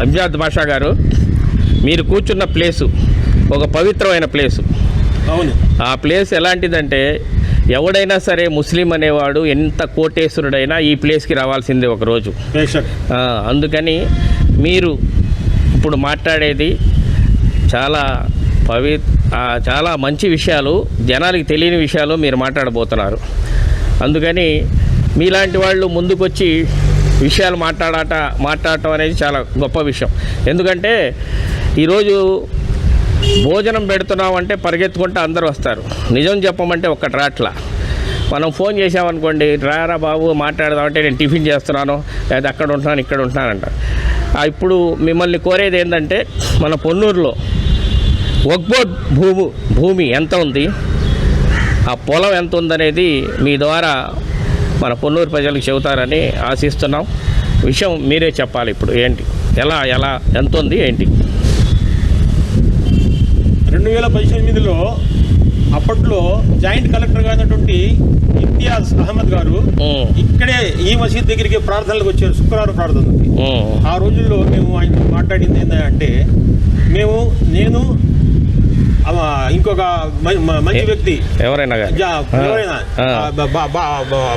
అంజాద్ బాషా గారు మీరు కూర్చున్న ప్లేసు ఒక పవిత్రమైన ప్లేసు. అవును. ఆ ప్లేస్ ఎలాంటిదంటే ఎవడైనా సరే ముస్లిం అనేవాడు ఎంత కోటేశ్వరుడైనా ఈ ప్లేస్కి రావాల్సిందే ఒకరోజు. అందుకని మీరు ఇప్పుడు మాట్లాడేది చాలా పవి చాలా మంచి విషయాలు జనాలకి తెలియని విషయాలు మీరు మాట్లాడబోతున్నారు. అందుకని మీలాంటి వాళ్ళు ముందుకొచ్చి విషయాలు మాట్లాడట మాట్లాడటం అనేది చాలా గొప్ప విషయం. ఎందుకంటే ఈరోజు భోజనం పెడుతున్నాం అంటే పరిగెత్తుకుంటూ అందరూ వస్తారు. నిజం చెప్పమంటే ఒక్కటి రాట్లా మనం ఫోన్ చేసామనుకోండి రారా బాబు మాట్లాడదామంటే నేను టిఫిన్ చేస్తున్నాను లేదా అక్కడ ఉంటున్నాను ఇక్కడ ఉంటున్నానంట ఇప్పుడు మిమ్మల్ని కోరేది ఏంటంటే మన పొన్నూరులో ఒక్బో భూము భూమి ఎంత ఉంది? ఆ పొలం ఎంత ఉందనేది మీ ద్వారా మన పొన్నూరు ప్రజలకు చెబుతారని ఆశిస్తున్నాం. విషయం మీరే చెప్పాలి ఇప్పుడు ఏంటి? ఎలా ఎలా ఎంత ఉంది ఏంటి? రెండు వేల పద్దెనిమిదిలో అప్పట్లో జాయింట్ కలెక్టర్గా ఉన్నటువంటి ఇమ్తియాజ్ అహ్మద్ గారు ఇక్కడే ఈ మసీద్ దగ్గరికి ప్రార్థనలకు వచ్చారు శుక్రవారం ప్రార్థనకి ఆ రోజుల్లో మేము ఆయన మాట్లాడింది ఏంటంటే మేము నేను ఇంకొక మంచి వ్యక్తి. ఎవరైనా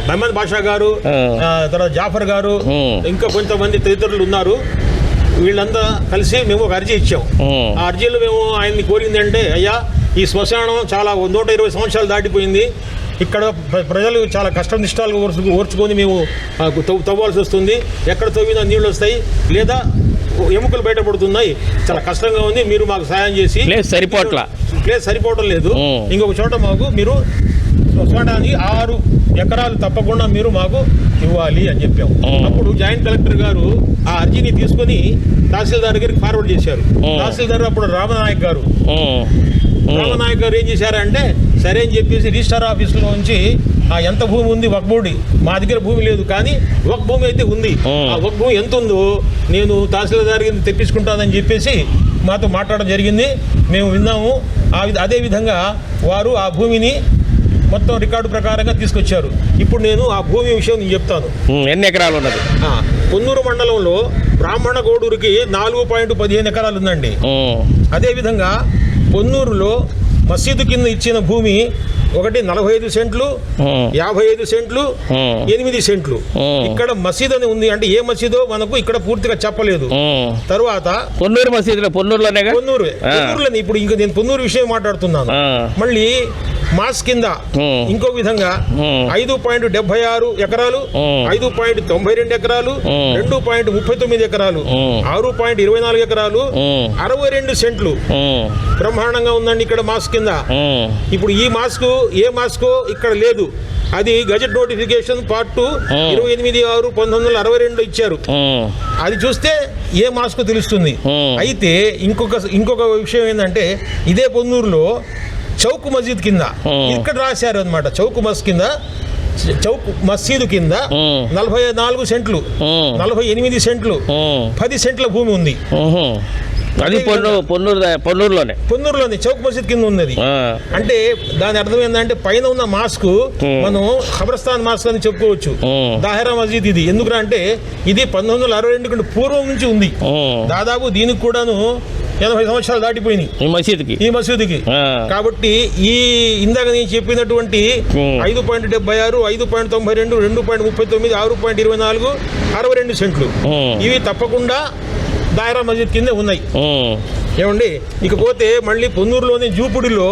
మహమ్మద్ బాషా గారు తర్వాత జాఫర్ గారు. ఇంకా కొంతమంది తదితరులు ఉన్నారు. వీళ్ళంతా కలిసి మేము ఒక అర్జీ ఇచ్చాం. ఆ అర్జీలో మేము ఆయన్ని కోరింది అంటే అయ్యా ఈ శ్మశానం చాలా నూట ఇరవై సంవత్సరాలు దాటిపోయింది. ఇక్కడ ప్ర- ప్రజలు చాలా కష్టం నిష్టాలు ఓర్చు ఓర్చుకొని మేము తవ్వాల్సి వస్తుంది. ఎక్కడ తవ్వినా నీళ్ళు వస్తాయి. లేదా ఎముకలు బయటపడుతున్నాయి. చాలా కష్టంగా ఉంది. మీరు మాకు సాయం చేసి ప్లేస్ సరిపోట్లా. ప్లేస్ సరిపోవడం లేదు. ఇంకొక చోట మాకు మీరు శ్మశానానికి ఆరు ఎకరాలు తప్పకుండా మీరు మాకు ఇవ్వాలి అని చెప్పాం. ఉమ్. అప్పుడు జాయింట్ కలెక్టర్ గారు ఆ అర్జీని తీసుకొని తహసీల్దార్ దగ్గరికి ఫార్వర్డ్ చేశారు. తహసీల్దార్ అప్పుడు రామనాయక్ గారు. రామనాయక్ గారు ఏం చేశారంటే సరే అని చెప్పేసి రిజిస్టర్ ఆఫీసులో ఉంచి ఎంత భూమి ఉంది? ఒక భూమి మా దగ్గర భూమి లేదు కానీ ఒక భూమి అయితే ఉంది. ఆ. ఒక భూమి ఎంత ఉందో నేను తహసీల్దార్ తెప్పించుకుంటానని చెప్పేసి మాతో మాట్లాడడం జరిగింది. మేము విన్నాము. ఆ విధ అదే విధంగా వారు ఆ భూమిని మొత్తం రికార్డు ప్రకారంగా తీసుకొచ్చారు. ఇప్పుడు నేను ఆ భూమి విషయం నేను చెప్తాను. ఎన్ని ఎకరాలు ఉన్నది? పొన్నూరు మండలంలో బ్రాహ్మణ గోడూరుకి నాలుగు పాయింట్ పదిహేను ఎకరాలు ఉందండి. అదేవిధంగా పొన్నూరులో మసీదు కింద ఇచ్చిన భూమి ఒకటి నలభై ఐదు సెంట్లు యాభై ఐదు సెంట్లు ఎనిమిది సెంట్లు. ఇక్కడ మసీద్ అని ఉంది అంటే ఏ మసీదో మనకు ఇక్కడ పూర్తిగా చెప్పలేదు. తరువాత పొన్నూరు మసీదులో పొన్నూరు. పొన్నూరులోని ఇప్పుడు ఇంకా నేను పొన్నూరు విషయం మాట్లాడుతున్నాను. మళ్ళీ మాస్ కింద. ఇంకో విధంగా. ఐదు పాయింట్ డెబ్బై ఆరు ఎకరాలు. ఐదు పాయింట్ తొంభై రెండు ఎకరాలు. రెండు పాయింట్ ముప్పై తొమ్మిది ఎకరాలు. ఆరు పాయింట్ ఇరవై నాలుగు ఎకరాలు అరవై రెండు సెంట్లు బ్రహ్మాండంగా ఉందండి ఇక్కడ మాస్ కింద ఇప్పుడు ఈ మాస్క్ ఏ మాస్క్ ఇక్కడ లేదు అది గజెట్ నోటిఫికేషన్ పార్ట్ టూ. ఇరవై ఎనిమిది ఆరు పంతొమ్మిది వందల అరవై రెండు ఇచ్చారు అది చూస్తే ఏ మాస్క్ తెలుస్తుంది. అయితే ఇంకొక ఇంకొక విషయం ఏంటంటే ఇదే పొన్నూరులో చౌక్ మసీద్ కింద. ఇక్కడ రాశారు అనమాట చౌక్ మస్ కింద చౌక్ మసీదు కింద. నలభై నాలుగు సెంట్లు నలభై ఎనిమిది సెంట్లు పది సెంట్ల భూమి ఉంది. అది పొన్నూరు పొన్నూరు పొన్నూరులోనే. పొన్నూరులోని చౌక్ మసీద్ కింద ఉన్నది. అంటే దాని అర్థం ఏంటంటే పైన ఉన్న మాస్క్. మనం ఖబరస్థాన్ మాస్క్ అని చెప్పుకోవచ్చు. దాహరా మస్జిద్ ఇది. ఎందుకంటే అంటే ఇది పంతొమ్మిది వందల అరవై రెండు పూర్వం నుంచి ఉంది. దాదాపు దీనికి కూడాను ఎనభై సంవత్సరాలు దాటిపోయినాయి. ఈ మసీదుకి. ఈ మసీదుకి. కాబట్టి ఈ ఇందాక నేను చెప్పినటువంటి. ఐదు పాయింట్ డెబ్బై ఆరు ఐదు పాయింట్ తొంభై రెండు రెండు పాయింట్ ముప్పై తొమ్మిది ఆరు పాయింట్ ఇరవై నాలుగు అరవై రెండు సెంట్లు. ఇవి తప్పకుండా దాయరా మస్జిద్ కిందే ఉన్నాయి. ఏమండి? ఇకపోతే మళ్ళీ పొన్నూరులోని జూపుడిలో.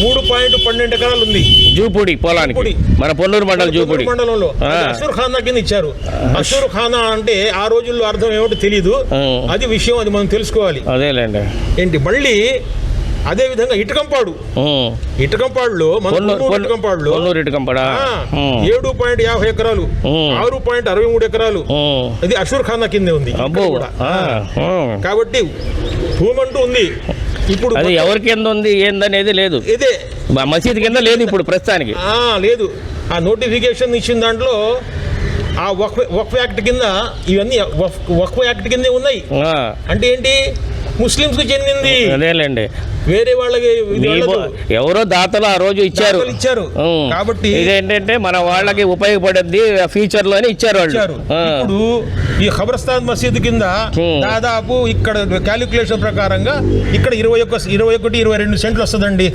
మూడు పాయింట్ పన్నెండు ఎకరాలు ఉంది. జూపూడి పొలానికి. మన పొన్నూరు మండలం జూపూడి. మండలంలో. అసూర్ ఖానా కింద ఇచ్చారు. అసూర్ ఖానా అంటే ఆ రోజుల్లో అర్థం ఏమిటో తెలియదు. అది విషయం అది మనం తెలుసుకోవాలి. అదేలేండి. ఏంటి? మళ్ళీ అదే విధంగా ఇటుకంపాడు. ఇటుకంపాడులో ఇటుకంపాడులో ఏడు పాయింట్ యాభై ఎకరాలు. ఆరు పాయింట్ అరవై మూడు ఎకరాలు. ఇది అషూర్ ఖానా కిందే ఉంది. కాబట్టి భూమి అంటూ ఉంది. ఇప్పుడు అది ఎవరి కింద ఉంది ఏందనేది లేదు. ఇదే. మసీదు కింద లేదు ఇప్పుడు ప్రస్తుతానికి. లేదు. ఆ నోటిఫికేషన్ ఇచ్చిన దాంట్లో ఆ వక్ఫ్ వక్ఫ్ యాక్ట్ కింద ఇవన్నీ వక్ఫ్ వక్ఫ్ యాక్ట్ కిందే ఉన్నాయి. అంటే ఏంటి? ముస్లింస్కు చెందింది. అదేలేండి వేరే వాళ్ళకి ఎవరో దాతలు ఆ రోజు ఇచ్చారు. ఇచ్చారు. కాబట్టి ఇదేంటంటే మన వాళ్ళకి ఉపయోగపడద్ది ఫ్యూచర్లోనే ఇచ్చారు వాళ్ళు. ఇప్పుడు ఈ ఖబర్స్తాన్ మసీద్ కింద. దాదాపు ఇక్కడ క్యాలిక్యులేషన్ ప్రకారంగా ఇక్కడ ఇరవై ఒక్క ఇరవై ఒకటి ఇరవై రెండు సెంట్లు వస్తుందండి.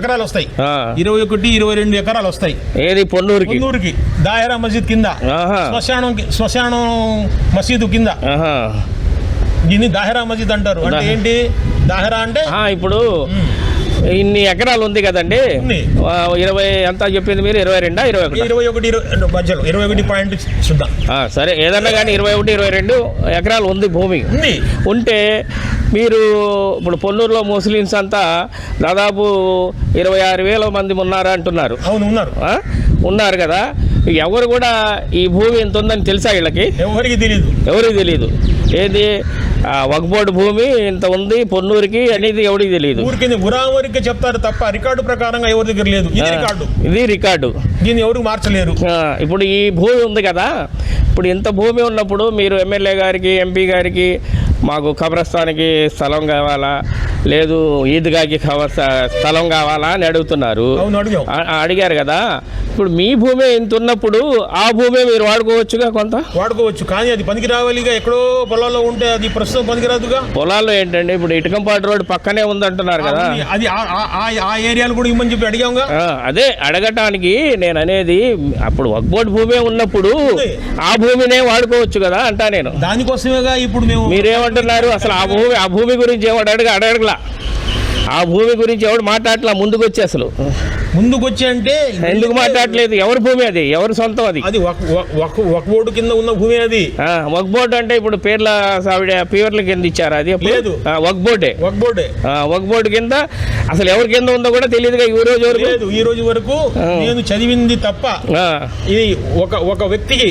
ఎకరాలు వస్తాయి. ఇరవై ఒకటి ఇరవై రెండు ఎకరాలు వస్తాయి. ఏది? పొన్నూరుకి. మున్నూరుకి దాయరా మసీద్ కింద. శ్మశానం శ్మశానం మసీదు కింద. దీన్ని దాహరా మసీద్ అంటారు. అంటే ఏంటి? దాహరా అంటే? ఇప్పుడు ఇన్ని ఎకరాలు ఉంది కదండి. ఇరవై ఎంత చెప్పింది మీరు ఇరవై రెండా ఇరవై ఒకటి? ఇరవై ఒకటి ఇరవై మధ్యలో ఇరవై ఒకటి పాయింట్ సుద్దా సరే ఏదన్నా కానీ ఇరవై ఒకటి ఇరవై రెండు ఎకరాలు ఉంది భూమి. ఉంటే మీరు ఇప్పుడు పొన్నూరులో ముస్లిమ్స్ అంతా దాదాపు ఇరవై ఆరు వేల మంది ఉన్నారా అంటున్నారు. అవును ఉన్నారు? ఉన్నారు కదా. ఎవరు కూడా ఈ భూమి ఎంత ఉందని తెలుసా వీళ్ళకి? ఎవరికి తెలియదు ఎవరికి తెలియదు ఏది? వక్బోర్డు భూమి ఇంత ఉంది పొన్నూరుకి అనేది ఎవరికి తెలియదు ఊరికి చెప్తారు తప్ప రికార్డు ప్రకారంగా ఎవరి దగ్గర లేదు. ఇది రికార్డు. ఇది రికార్డు. దీన్ని ఎవరు మార్చలేరు. ఇప్పుడు ఈ భూమి ఉంది కదా ఇప్పుడు ఇంత భూమి ఉన్నప్పుడు మీరు ఎమ్మెల్యే గారికి ఎంపీ గారికి మాకు కబ్రస్థానికి స్థలం కావాలా? లేదు ఈద్గాకి ఖబర్ స్థలం కావాలా అని అడుగుతున్నారు. అడిగారు కదా? ఇప్పుడు మీ భూమి ఇంత ఉన్నప్పుడు ఆ భూమి మీరు వాడుకోవచ్చుగా కొంత? వాడుకోవచ్చు కానీ అది పనికి రావాలిగా. ఎక్కడో పొలాల్లో ఉంటే అది ప్రస్తుతం పనికిరాదుగా పొలాల్లో ఏంటండి? ఇప్పుడు ఇటుకంపాటి రోడ్ పక్కనే ఉందంటున్నారు కదా. అది ఆ- ఏరియాలు కూడా ఇమ్మని చెప్పి అడిగాంగా. ఆ, అదే అడగటానికి నేను అనేది అప్పుడు వక్బోర్డ్ భూమే ఉన్నప్పుడు. ఆ భూమినే వాడుకోవచ్చు కదా అంటా నేను. దానికోసమేగా ఇప్పుడు మేము మీరేమంటున్నారు అసలు ఆ భూమి ఆ భూమి గురించి ఎవడు అడగ అడగలా ఆ భూమి గురించి ఎవడు మాట్లాడట్లా ముందుకు వచ్చి అసలు? ముందుకు వచ్చి అంటే ఎందుకు మాట్లాడలేదు ఎవరి భూమి అది? ఎవరి సొంతం అది? అది ఒక ఒక ఒక బోర్డు కింద ఉన్న భూమి అది. వక్ బోర్డు అంటే ఇప్పుడు పేర్ల ఆవిడ పేర్ల కింద ఇచ్చారు అది? లేదు. వక్ బోర్డే. ఒక బోర్డే. వక్ బోర్డు కింద అసలు ఎవరి కింద ఉందో కూడా తెలియదుగా ఈ రోజు వరకు? లేదు ఈ రోజు వరకు. నేను చదివింది తప్ప ఇది ఒక ఒక వ్యక్తికి.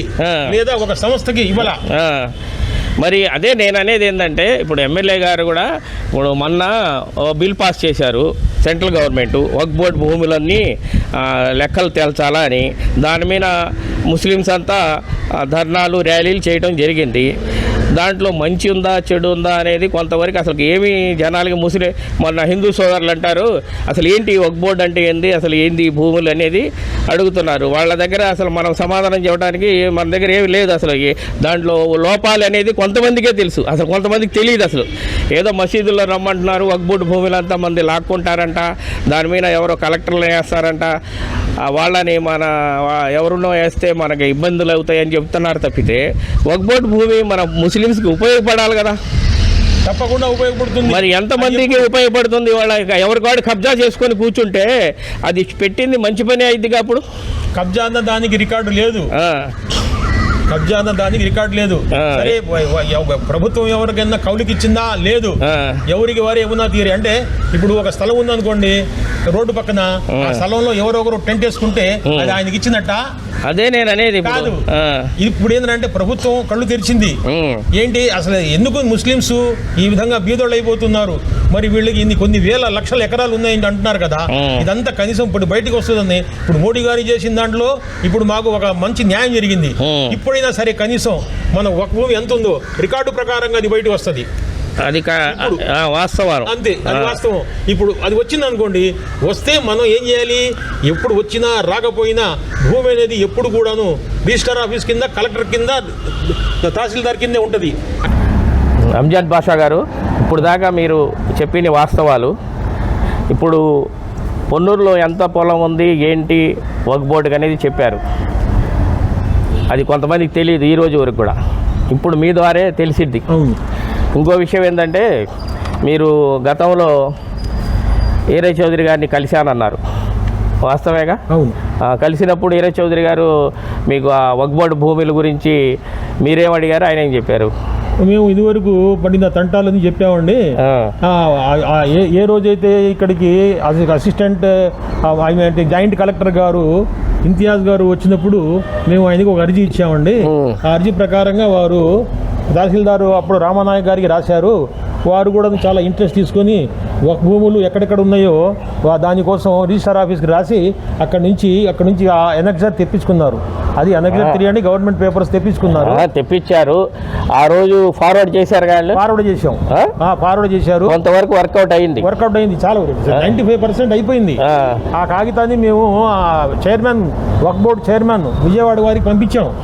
లేదా ఒక సంస్థకి ఇవ్వాల. మరి అదే నేను అనేది ఏంటంటే ఇప్పుడు ఎమ్మెల్యే గారు కూడా ఇప్పుడు మొన్న బిల్ పాస్ చేశారు. సెంట్రల్ గవర్నమెంట్ వక్ బోర్డ్ భూములన్నీ లెక్కలు తేల్చాలా అని. దాని మీద ముస్లిమ్స్ అంతా ధర్నాలు ర్యాలీలు చేయడం జరిగింది. దాంట్లో మంచి ఉందా చెడు ఉందా అనేది కొంతవరకు అసలు ఏమి జనాలకి ముస్లిం మొన్న హిందూ సోదరులు అంటారు అసలు ఏంటి వక్ బోర్డ్ అంటే ఏంది అసలు ఏంది భూములు అనేది అడుగుతున్నారు. వాళ్ళ దగ్గర అసలు మనం సమాధానం చెప్పడానికి మన దగ్గర ఏమి లేదు అసలు దాంట్లో లోపాలు అనేది కొంతమందికే తెలుసు. అసలు కొంతమందికి తెలియదు అసలు. ఏదో మసీదుల్లో రమ్మంటున్నారు వక్ బోర్డు భూములంతా మంది లాక్కుంటారంట దాని మీద ఎవరో కలెక్టర్లు వేస్తారంట. వాళ్ళని మన ఎవరున్నో వేస్తే మనకి ఇబ్బందులు అవుతాయని చెప్తున్నారు తప్పితే బోర్డు భూమి మన ముస్లిమ్స్కి ఉపయోగపడాలి కదా. తప్పకుండా ఉపయోగపడుతుంది. మరి ఎంతమందికి ఉపయోగపడుతుంది? వాళ్ళ ఎవరికాడు కబ్జా చేసుకొని కూర్చుంటే అది పెట్టింది మంచి పని అయిద్దిగా అప్పుడు? కబ్జా అన్న దానికి రికార్డు లేదు. కబ్జా దానికి రికార్డు లేదు. సరే ప్రభుత్వం ఎవరికైనా కౌలుకి ఇచ్చిందా లేదు. ఎవరికి వారు ఏమన్నా తీరి అంటే ఇప్పుడు ఒక స్థలం ఉందనుకోండి రోడ్డు పక్కన ఆ. స్థలంలో ఎవరో ఒకరు టెంట్ వేసుకుంటే అది ఆయనకి ఇచ్చినట్ట? అదే నేను అనేది కాదు. ఇప్పుడు ఏంటంటే ప్రభుత్వం కళ్ళు తెరిచింది. ఏంటి? అసలు ఎందుకు ముస్లిమ్స్ ఈ విధంగా బీదోళ్ళు అయిపోతున్నారు? మరి వీళ్ళకి ఇన్ని కొన్ని వేల లక్షల ఎకరాలు ఉన్నాయని అంటున్నారు కదా. ఇదంతా కనీసం ఇప్పుడు బయటికి వస్తుందని. ఇప్పుడు మోడీ గారు చేసిన దాంట్లో ఇప్పుడు మాకు ఒక మంచి న్యాయం జరిగింది. ఇప్పుడైనా సరే కనీసం మన ఒక భూమి ఎంత ఉందో రికార్డు ప్రకారంగా అది బయటకు వస్తుంది. అది వాస్తవం అంతే అది వాస్తవం. ఇప్పుడు అది వచ్చింది అనుకోండి వస్తే మనం ఏం చేయాలి? ఎప్పుడు వచ్చినా రాకపోయినా భూమి అనేది ఎప్పుడు కూడాను రిజిస్టర్ ఆఫీస్ కింద కలెక్టర్ కింద తహసీల్దార్ కిందే ఉంటుంది. అంజాద్ బాషా గారు ఇప్పుడు దాకా మీరు చెప్పిన వాస్తవాలు. ఇప్పుడు పొన్నూరులో ఎంత పొలం ఉంది ఏంటి వర్క్ బోర్డుకి అనేది చెప్పారు. అది కొంతమందికి తెలియదు ఈ రోజు వరకు కూడా. ఇప్పుడు మీ ద్వారే తెలిసిద్ది. ఇంకో విషయం ఏంటంటే మీరు గతంలో ఈరయ్య చౌదరి గారిని కలిశానన్నారు. వాస్తవేగా? కలిసినప్పుడు ఈరయ్య చౌదరి గారు మీకు ఆ వగ్బోర్డు భూముల గురించి మీరేం అడిగారు? ఆయన ఏం చెప్పారు? మేము ఇదివరకు పడిన తంటాలని చెప్పామండి. ఏ ఏ రోజైతే ఇక్కడికి అసి- అసిస్టెంట్ ఆయన అంటే జాయింట్ కలెక్టర్ గారు ఇంతియాజ్ గారు వచ్చినప్పుడు మేము ఆయనకి ఒక అర్జీ ఇచ్చామండి. ఆ అర్జీ ప్రకారంగా వారు తహసీల్దారు అప్పుడు రామానాయక్ గారికి రాశారు. వారు కూడా చాలా ఇంట్రెస్ట్ తీసుకొని ఒక భూములు ఎక్కడెక్కడ ఉన్నాయో వా- దానికోసం రిజిస్టర్ ఆఫీస్కి రాసి అక్కడి నుంచి అక్కడి నుంచి ఆ ఎనక్సర్ తెప్పించుకున్నారు. అది అనగ్లెక్ట్ త్రీ అని గవర్నమెంట్ పేపర్స్ తెప్పించుకున్నారు. తెప్పించారు. ఆ రోజు ఫార్వర్డ్ చేశారు వాళ్ళు? ఫార్వర్డ్ ఆ? ఫార్వర్డ్ చేశారు. కొంతవరకు వర్కౌట్ అయింది. వర్కౌట్ అయింది చాలా. నైంటీ ఫైవ్ పర్సెంట్ అయిపోయింది. ఆ, కాగితాన్ని మేము చైర్మన్ వక్ బోర్డ్ చైర్మన్ విజయవాడ వారికి పంపించాం.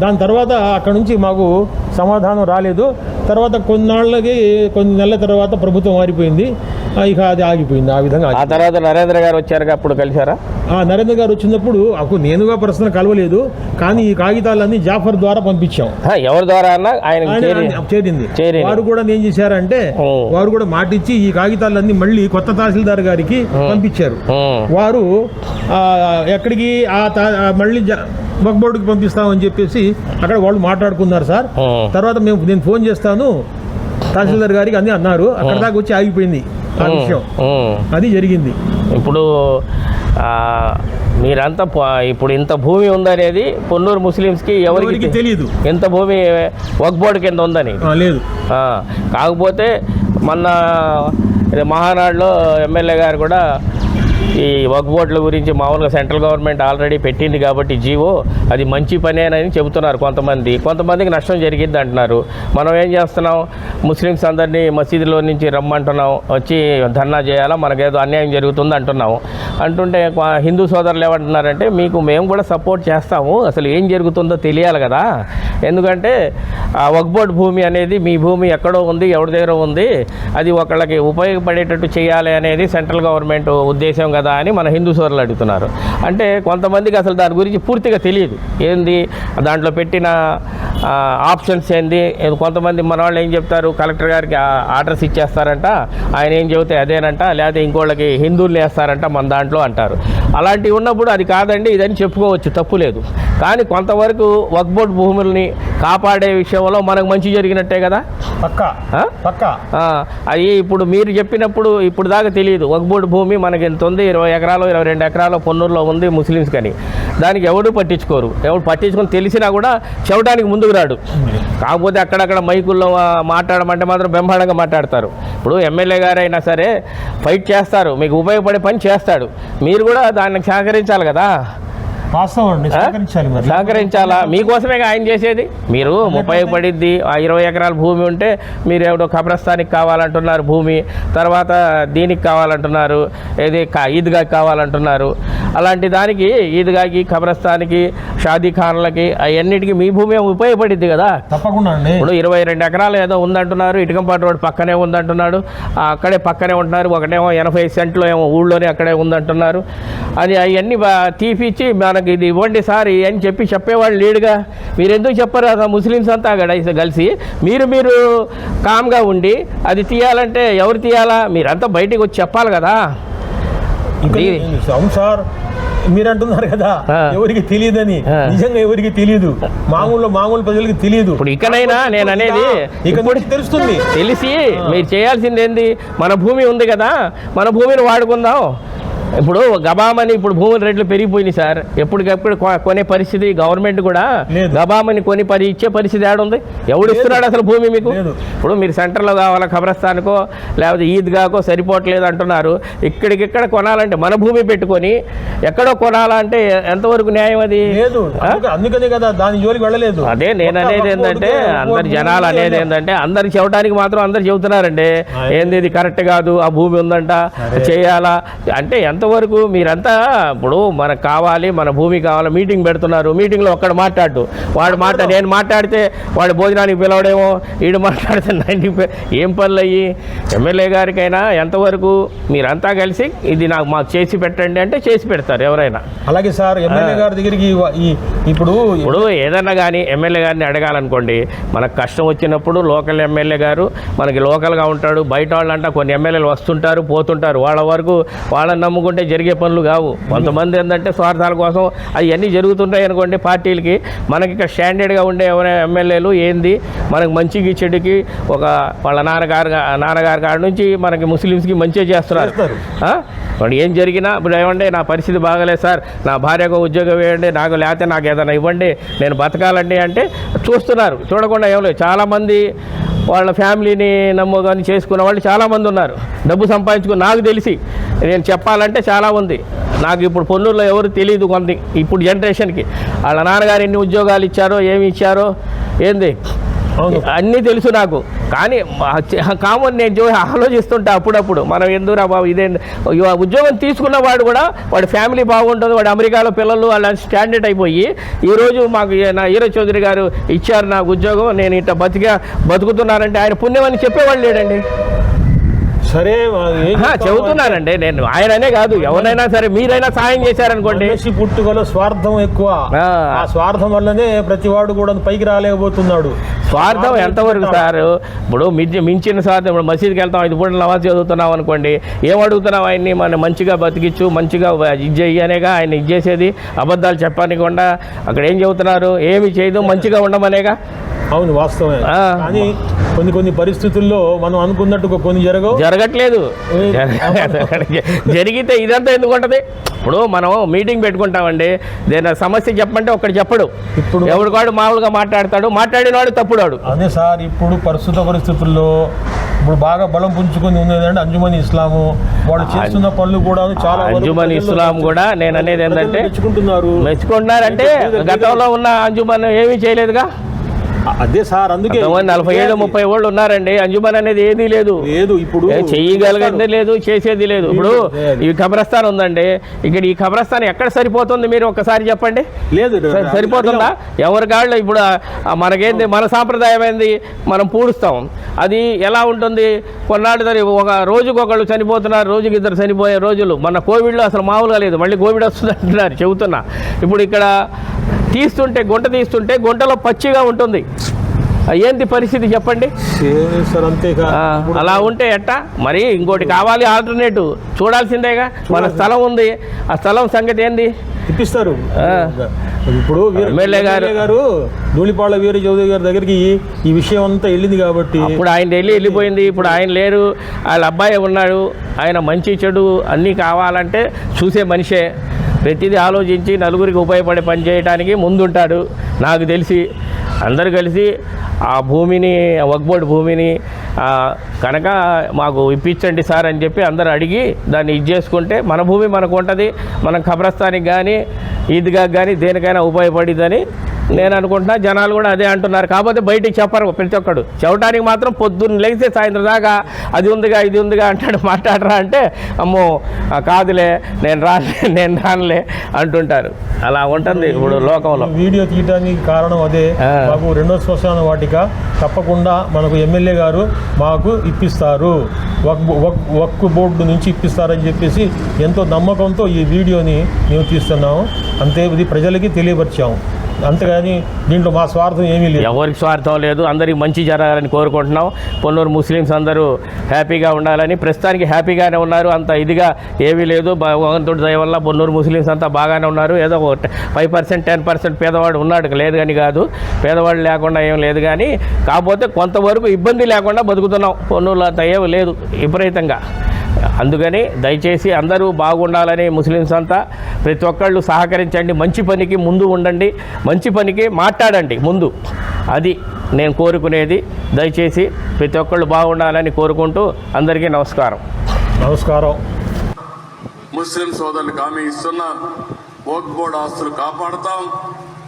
దాని తర్వాత అక్కడ నుంచి మాకు సమాధానం రాలేదు. తర్వాత కొన్నాళ్ళకి కొన్ని నెలల తర్వాత ప్రభుత్వం మారిపోయింది. ఇక అది ఆగిపోయింది. ఆ విధంగా ఆ. తర్వాత నరేంద్ర గారు వచ్చారు అప్పుడు కలిశారా? ఆ నరేంద్ర గారు వచ్చినప్పుడు అప్పుడు నేనుగా పర్సనల్ కలవలేదు. కానీ ఈ కాగితాలన్నీ జాఫర్ ద్వారా పంపించాం. ఎవరి ద్వారా అన్నా? ఆయన ఆయన చేరి చేరింది. వారు కూడా ఏం చేశారంటే. వారు కూడా మాటిచ్చి ఈ కాగితాలన్నీ మళ్ళీ కొత్త తహసీల్దార్ గారికి పంపించారు. వారు ఎక్కడికి ఆ మళ్ళీ జ- వక్ బోర్డుకి పంపిస్తామని చెప్పేసి అక్కడ వాళ్ళు మాట్లాడుకున్నారు సార్. తర్వాత మేము నేను ఫోన్ చేస్తాను. తహసీల్దార్ గారికి అన్నీ అన్నారు. అక్కడ దాకా వచ్చి ఆగిపోయింది ఆ విషయం. అది జరిగింది. ఇప్పుడు మీరంతా ఇప్పుడు ఇంత భూమి ఉందనేది పొన్నూరు ముస్లిమ్స్కి ఎవరికి ఎవరికి తెలియదు ఇంత భూమి వక్ బోర్డు కింద ఉందని. లేదు. కాకపోతే మొన్న మహానాడులో ఎమ్మెల్యే గారు కూడా ఈ వక్ బోర్డుల గురించి మామూలుగా సెంట్రల్ గవర్నమెంట్ ఆల్రెడీ పెట్టింది కాబట్టి జీవో అది మంచి పనేనని చెబుతున్నారు కొంతమంది. కొంతమందికి నష్టం జరిగింది అంటున్నారు. మనం ఏం చేస్తున్నాం? ముస్లిమ్స్ అందరినీ మసీదులో నుంచి రమ్మంటున్నాం. వచ్చి ధర్నా చేయాలా? మనకేదో అన్యాయం జరుగుతుంది అంటున్నాం అంటుంటే హిందూ సోదరులు ఏమంటున్నారంటే మీకు మేము కూడా సపోర్ట్ చేస్తాము. అసలు ఏం జరుగుతుందో తెలియాలి కదా. ఎందుకంటే ఆ వగ్బోట్ భూమి అనేది మీ భూమి ఎక్కడో ఉంది ఎవరి దగ్గర ఉంది. అది ఒకళ్ళకి ఉపయోగపడేటట్టు చేయాలి అనేది సెంట్రల్ గవర్నమెంట్ ఉద్దేశం కదా. అని మన హిందూ సోదరులు అడుగుతున్నారు. అంటే కొంతమందికి అసలు దాని గురించి పూర్తిగా తెలియదు. ఏంది? దాంట్లో పెట్టిన ఆప్షన్స్ ఏంది? కొంతమంది మన వాళ్ళు ఏం చెప్తారు? కలెక్టర్ గారికి ఆర్డర్స్ ఇచ్చేస్తారంట. ఆయన ఏం చెబితే అదేనంట. లేకపోతే ఇంకోళ్ళకి హిందువులు వేస్తారంట మన దాంట్లో అంటారు. అలాంటివి ఉన్నప్పుడు అది కాదండి ఇదని చెప్పుకోవచ్చు. తప్పు లేదు. కానీ కొంతవరకు వక్ బోర్డ్ భూముల్ని కాపాడే విషయంలో మనకు మంచి జరిగినట్టే కదా? పక్క? పక్క. అది ఇప్పుడు మీరు చెప్పినప్పుడు ఇప్పుడు దాకా తెలియదు. వక్ బోర్డు భూమి మనకి ఎంత ఉంది? ఇరవై ఎకరాలు ఇరవై రెండు ఎకరాలు పొన్నూరులో ఉంది ముస్లిమ్స్ కానీ. దానికి ఎవడు పట్టించుకోరు. ఎవడు పట్టించుకొని తెలిసినా కూడా చెవడానికి ముందుకు రాడు. కాకపోతే అక్కడక్కడ మైకుల్లో మాట్లాడమంటే మాత్రం బ్రహ్మాండంగా మాట్లాడతారు. ఇప్పుడు ఎమ్మెల్యే గారైనా సరే ఫైట్ చేస్తారు. మీకు ఉపయోగపడే పని చేస్తాడు. మీరు కూడా దానికి సహకరించాలి కదా. సహకరించాలి మీకోసమే ఆయన చేసేది? మీరు ఉపయోగపడిద్ది ఆ ఇరవై ఎకరాల భూమి ఉంటే మీరు ఎవడో కబ్రస్థానికి కావాలంటున్నారు భూమి తర్వాత దీనికి కావాలంటున్నారు ఏది కా ఈద్గా కావాలంటున్నారు. అలాంటి దానికి ఈద్గాకి కబ్రస్థానికి షాదీ ఖాన్లకి అవన్నిటికీ మీ భూమి ఉపయోగపడిద్ది కదా? తప్పకుండా అండి. ఇప్పుడు ఇరవై రెండు ఎకరాలు ఏదో ఉందంటున్నారు ఇటుకంపాటి రోడ్ పక్కనే ఉందంటున్నాడు అక్కడే పక్కనే ఉంటున్నారు ఒకటేమో ఎనభై సెంట్లు ఏమో ఊళ్ళోనే అక్కడే ఉందంటున్నారు. అది అవన్నీ తీపిచ్చి మనకి ఇది ఇవ్వండి సార్ అని చెప్పి చెప్పేవాళ్ళు లేడుగా. మీరు ఎందుకు చెప్పరు? అసలు ముస్లిమ్స్ అంతా అక్కడ కలిసి. మీరు మీరు కామ్గా ఉండి అది తీయాలంటే ఎవరు తీయాలా? మీరంతా బయటికి వచ్చి చెప్పాలి కదా. అవును సార్ మీరు అంటున్నారు కదా. ఎవరికి తెలియదని. నిజంగా ఎవరికి తెలియదు. మామూలు మామూలు ప్రజలకి తెలియదు. ఇప్పుడు ఇకనైనా నేను అనేది ఇక ఇప్పుడు నుంచి తెలుస్తుంది. తెలిసి మీరు చేయాల్సింది ఏంది? మన భూమి ఉంది కదా మన భూమిని వాడుకుందాం. ఇప్పుడు గబామని ఇప్పుడు భూముల రేట్లు పెరిగిపోయినాయి సార్. ఎప్పటికప్పుడు కొనే పరిస్థితి గవర్నమెంట్ కూడా. గబామని కొని పరి ఇచ్చే పరిస్థితి ఏడుంది ఎవడు ఇస్తున్నాడు అసలు భూమి మీకు. ఇప్పుడు మీరు సెంటర్లో కావాలా ఖబరస్థానికో లేకపోతే ఈద్గాకో సరిపోవట్లేదు అంటున్నారు. ఇక్కడికిక్కడ కొనాలంటే మన భూమి పెట్టుకొని ఎక్కడో కొనాలంటే ఎంతవరకు న్యాయం అది? అందుకనే కదా దాని జోలికి వెళ్ళలేదు. అదే నేను అనేది ఏంటంటే అందరి జనాలు అనేది ఏంటంటే అందరు చెవటానికి మాత్రం అందరు చెబుతున్నారండి. ఏంది ఇది కరెక్ట్ కాదు ఆ భూమి ఉందంట చేయాలా? అంటే ఎంతవరకు మీరంతా ఇప్పుడు మనకు కావాలి మన భూమి కావాలి మీటింగ్ పెడుతున్నారు మీటింగ్లో ఒక్కడ మాట్లాడు. వాడు మాట నేను మాట్లాడితే వాడు భోజనానికి పిలవడేమో వీడు మాట్లాడితే నైన్టీ ఏం పనులు అయ్యి ఎమ్మెల్యే గారికైనా ఎంతవరకు మీరంతా కలిసి ఇది నాకు మాకు చేసి పెట్టండి అంటే చేసి పెడతారు ఎవరైనా. అలాగే సార్ ఎమ్మెల్యే గారి దగ్గరికి ఇప్పుడు ఇప్పుడు ఏదన్నా కానీ ఎమ్మెల్యే గారిని అడగాలనుకోండి మనకు కష్టం వచ్చినప్పుడు లోకల్ ఎమ్మెల్యే గారు మనకి లోకల్గా ఉంటాడు బయట వాళ్ళంట కొన్ని ఎమ్మెల్యేలు వస్తుంటారు పోతుంటారు. వాళ్ళ వరకు వాళ్ళని నమ్ముకుంటే జరిగే పనులు కావు. కొంతమంది ఏంటంటే స్వార్థాల కోసం అవన్నీ జరుగుతుంటాయి అనుకోండి పార్టీలకి. మనకి ఇక్కడ స్టాండర్డ్గా ఉండే ఎవరైనా ఎమ్మెల్యేలు ఏంది? మనకి మంచికి చెడుకి ఒక వాళ్ళ నాన్నగారు నాన్నగారి కాడ నుంచి మనకి ముస్లిమ్స్కి మంచిగా చేస్తున్నారు? ఇప్పుడు ఏం జరిగినా ఇప్పుడు ఏమండి నా పరిస్థితి బాగలేదు సార్. నా భార్యకు ఉద్యోగం వేయండి నాకు లేకపోతే నాకు ఏదైనా ఇవ్వండి నేను బతకాలండి అంటే చూస్తున్నారు. చూడకుండా ఏం లేదు. చాలామంది వాళ్ళ ఫ్యామిలీని నమ్ముకొని చేసుకున్న వాళ్ళు చాలామంది ఉన్నారు. డబ్బు సంపాదించుకుని నాకు తెలిసి నేను చెప్పాలంటే చాలా ఉంది. నాకు ఇప్పుడు పొన్నూరులో ఎవరు తెలియదు కొంత ఇప్పుడు జనరేషన్కి వాళ్ళ నాన్నగారు ఎన్ని ఉద్యోగాలు ఇచ్చారో ఏమి ఇచ్చారో ఏంది? అవును. అన్నీ తెలుసు నాకు. కానీ కామన్ నేను చూ- ఆలోచిస్తుంటా అప్పుడప్పుడు. మనం ఎందుకురా బాబు ఇదే ఉద్యోగం తీసుకున్న వాడు కూడా వాడి ఫ్యామిలీ బాగుంటుంది వాడు అమెరికాలో పిల్లలు అలా స్టాండర్డ్ అయిపోయి ఈరోజు మాకు నా ఈరో చౌదరి గారు ఇచ్చారు నాకు ఉద్యోగం నేను ఇట్లా బతిగా బతుకుతున్నానంటే ఆయన పుణ్యం అని చెప్పేవాళ్ళు లేడండి. సరే? చెబుతున్నానండి నేను ఆయననే కాదు ఎవరైనా సరే మీరైనా సాయం చేశారనుకోండి. మనిషి పుట్టుకలో స్వార్థం ఎక్కువ. ఆ. స్వార్థం వల్లనే ప్రతి వాడు కూడా పైకి రాలేకపోతున్నాడు. స్వార్థం ఎంతవరకు సార్? ఇప్పుడు మించి మించిన స్వార్థం ఇప్పుడు మసీద్కి వెళ్తాం ఐదు పూటలు నమాజ్ చదువుతున్నాం అనుకోండి ఏం అడుగుతున్నాం ఆయన్ని? మనం మంచిగా బతికిచ్చు మంచిగా ఇది చెయ్యి అనేగా ఆయన ఇది చేసేది అబద్ధాలు చెప్పనికుండా అక్కడ ఏం చెబుతున్నారు? ఏమి చేయదు మంచిగా ఉండమనేగా? అవును వాస్తవమే. కానీ కొన్ని కొన్ని పరిస్థితుల్లో మనం అనుకున్నట్టు కొన్ని జరగవు. జరగట్లేదు. జరిగితే ఇదంతా ఎందుకు ఉంటుంది? ఇప్పుడు మనం మీటింగ్ పెట్టుకుంటామండి. దేని సమస్య చెప్పమంటే ఒకటి చెప్పడు. ఇప్పుడు ఎవడు కాడు మామూలుగా మాట్లాడతాడు మాట్లాడినవాడు తప్పుడాడు అదే సార్ ఇప్పుడు ప్రస్తుత పరిస్థితుల్లో ఇప్పుడు బాగా బలం పుంజుకొని ఉన్నది అంటే అంజుమని ఇస్లాము. వాళ్ళు చేస్తున్న పనులు కూడా చాలా అంజుమన్ ఇస్లాం కూడా నేను అనేది ఏంటంటే మెచ్చుకుంటున్నారు. మెచ్చుకుంటున్నారంటే గతంలో ఉన్న అంజుమన్ ఏమీ చేయలేదుగా? అదే సార్ అందుకే నలభై ఏళ్ళు ముప్పై ఏళ్ళు ఉన్నారండి. అంజుమన్ అనేది ఏదీ లేదు. లేదు ఇప్పుడు ఏ చెయ్యగలిగేది లేదు చేసేది లేదు. ఇప్పుడు. ఈ ఖబరస్థాన్ ఉందండి. ఇక్కడ ఈ ఖబరస్థాన్ ఎక్కడ సరిపోతుంది మీరు ఒకసారి చెప్పండి? లేదు సరి- సరిపోతుందా? ఎవరి కాళ్ళు ఇప్పుడు మనకేంది? మన సాంప్రదాయం ఏంది మనం పూడుస్తాం. అది ఎలా ఉంటుంది? కొన్నాళ్ళు సరి ఒక రోజుకు ఒకళ్ళు చనిపోతున్నారు రోజుకి ఇద్దరు చనిపోయే రోజులు. మన కోవిడ్లో అసలు మామూలుగా లేదు. మళ్ళీ కోవిడ్ వస్తుంది అంటున్నారు చెబుతున్నా. ఇప్పుడు ఇక్కడ తీస్తుంటే గుంట తీస్తుంటే గుంటలో పచ్చిగా ఉంటుంది. ఏంటి పరిస్థితి చెప్పండి? అలా ఉంటే ఎట్టా? మరి ఇంకోటి కావాలి ఆల్టర్నేటివ్ చూడాల్సిందేగా. మన స్థలం ఉంది. ఆ స్థలం సంగతి ఏంది? ఇప్పిస్తారు. ఇప్పుడు వీర- ఎమ్మెల్యే గారు- ఎమ్మెల్యే గారు. ధూళిపాళ్ళ వీర చౌదరి గారి దగ్గరికి ఈ విషయం అంతా వెళ్ళింది కాబట్టి. ఇప్పుడు ఆయన వెళ్ళి వెళ్ళిపోయింది. ఇప్పుడు ఆయన లేరు. వాళ్ళ అబ్బాయి ఉన్నాడు. ఆయన మంచి చెడు అన్నీ కావాలంటే చూసే మనిషే. ప్రతిదీ ఆలోచించి నలుగురికి ఉపయోగపడే పని చేయడానికి ముందుంటాడు. నాకు తెలిసి అందరు కలిసి ఆ భూమిని వక్బోర్డ్ భూమిని కనుక మాకు ఇప్పించండి సార్ అని చెప్పి అందరు అడిగి దాన్ని ఇది చేసుకుంటే మన భూమి మనకు ఉంటుంది మనం కబ్రస్థానికి కానీ ఈద్గా కానీ దేనికైనా ఉపయోగపడిద్దని నేను అనుకుంటున్నా జనాలు కూడా అదే అంటున్నారు. కాకపోతే బయటికి చెప్పరు ప్రతి ఒక్కడు. చెప్పడానికి మాత్రం పొద్దున్న లేస్తే సాయంత్రం దాకా అది ఉందిగా ఇది ఉందిగా అంటాడు మాట్లాడరా అంటే అమ్మో కాదులే నేను రాలే నేను రానులే అంటుంటారు. అలా ఉంటుంది ఇప్పుడు లోకంలో. వీడియో తీయడానికి కారణం అదే. మాకు రెండో శ్మశాన వాటిక తప్పకుండా మనకు ఎమ్మెల్యే గారు మాకు ఇప్పిస్తారు. వక్ వక్ వక్ బోర్డు నుంచి ఇప్పిస్తారని చెప్పేసి ఎంతో నమ్మకంతో ఈ వీడియోని మేము తీస్తున్నాము. అంతే ఇది ప్రజలకి తెలియపరిచాము. అంతేగాని దీంట్లో మా స్వార్థం ఏమీ లేదు. ఎవరికి స్వార్థం లేదు అందరికి మంచి జరగాలని కోరుకుంటున్నాం. పొన్నూరు ముస్లిమ్స్ అందరూ హ్యాపీగా ఉండాలని ప్రస్తుతానికి హ్యాపీగానే ఉన్నారు అంత ఇదిగా ఏమీ లేదు. భగవంతుడి దయ వల్ల పొన్నూరు ముస్లిమ్స్ అంతా బాగానే ఉన్నారు. ఏదో ఫైవ్ పర్సెంట్ టెన్ పర్సెంట్ పేదవాడు ఉన్నాడు లేదు కానీ కాదు. పేదవాడు లేకుండా ఏం లేదు కానీ కాకపోతే కొంతవరకు ఇబ్బంది లేకుండా బతుకుతున్నాం. పొన్నూరులో అంత ఏమీ లేదు విపరీతంగా. అందుకని దయచేసి అందరూ బాగుండాలని ముస్లిమ్స్ అంతా ప్రతి ఒక్కళ్ళు సహకరించండి. మంచి పనికి ముందు ఉండండి. మంచి పనికి మాట్లాడండి. ముందు. అది నేను కోరుకునేది. దయచేసి ప్రతి ఒక్కళ్ళు బాగుండాలని కోరుకుంటూ అందరికీ నమస్కారం. నమస్కారం. ముస్లిం సోదరులకు హామీ ఇస్తున్నాం బోర్డు ఆస్తులు కాపాడుతాం.